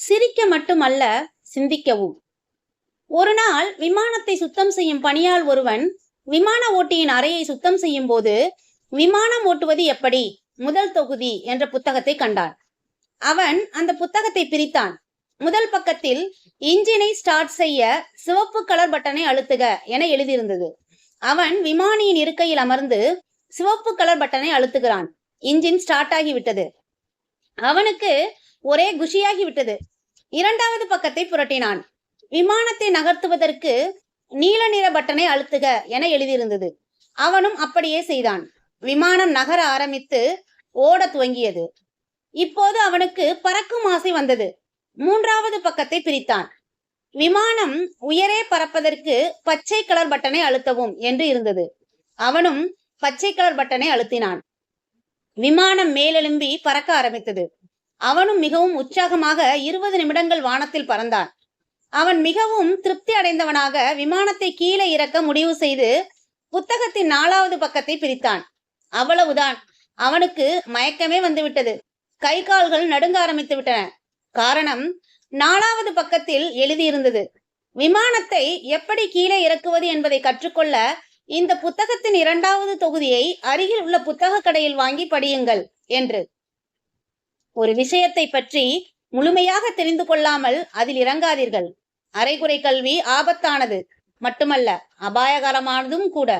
சிரிக்க மட்டுமல்ல சிந்திக்கவும். ஒரு நாள் விமானத்தை சுத்தம் செய்யும் பணியால் ஒருவன் விமான ஓட்டியின் அறையை சுத்தம் செய்யும் போது விமானம் ஓட்டுவது எப்படி? முதல் தொகுதி என்ற புத்தகத்தை கண்டான். அவன் அந்த புத்தகத்தை பிரித்தான். முதல் பக்கத்தில் இன்ஜினை ஸ்டார்ட் செய்ய சிவப்பு கலர் பட்டனை அழுத்துக என எழுதியிருந்தது. அவன் விமானியின் இருக்கையில் அமர்ந்து சிவப்பு கலர் பட்டனை அழுத்துகிறான். இன்ஜின் ஸ்டார்ட் ஆகிவிட்டது. அவனுக்கு ஒரே குஷியாகிவிட்டது இரண்டாவது பக்கத்தை புரட்டினான். விமானத்தை நகர்த்துவதற்கு நீல நிற பட்டனை அழுத்துக என எழுதியிருந்தது. அவனும் அப்படியே செய்தான். விமானம் நகர ஆரம்பித்து ஓட துவங்கியது. இப்போது அவனுக்கு பறக்கும் ஆசை வந்தது. மூன்றாவது பக்கத்தை பிரித்தான். விமானம் உயரே பறப்பதற்கு பச்சை கலர் பட்டனை அழுத்தவும் என்று இருந்தது. அவனும் பச்சை கலர் பட்டனை அழுத்தினான். விமானம் மேலெழும்பி பறக்க ஆரம்பித்தது. அவனும் மிகவும் உற்சாகமாக இருபது நிமிடங்கள் வானத்தில் பறந்தான். அவன் மிகவும் திருப்தி அடைந்தவனாக விமானத்தை கீழே இறக்க முடிவு செய்து புத்தகத்தின் நாலாவது பக்கத்தை பிரித்தான். அவ்வளவுதான். அவனுக்கு மயக்கமே வந்துவிட்டது. கை கால்கள் நடுங்க ஆரம்பித்து விட்டன காரணம் நாலாவது பக்கத்தில் எழுதியிருந்தது. விமானத்தை எப்படி கீழே இறக்குவது என்பதை கற்றுக்கொள்ள இந்த புத்தகத்தின் இரண்டாவது தொகுதியை அருகில் உள்ள புத்தக கடையில் வாங்கி படியுங்கள் என்று. ஒரு விஷயத்தை பற்றி முழுமையாக தெரிந்து கொள்ளாமல் அதில் இறங்காதீர்கள். அரைகுறை கல்வி ஆபத்தானது. மட்டுமல்ல அபாயகரமானதும் கூட.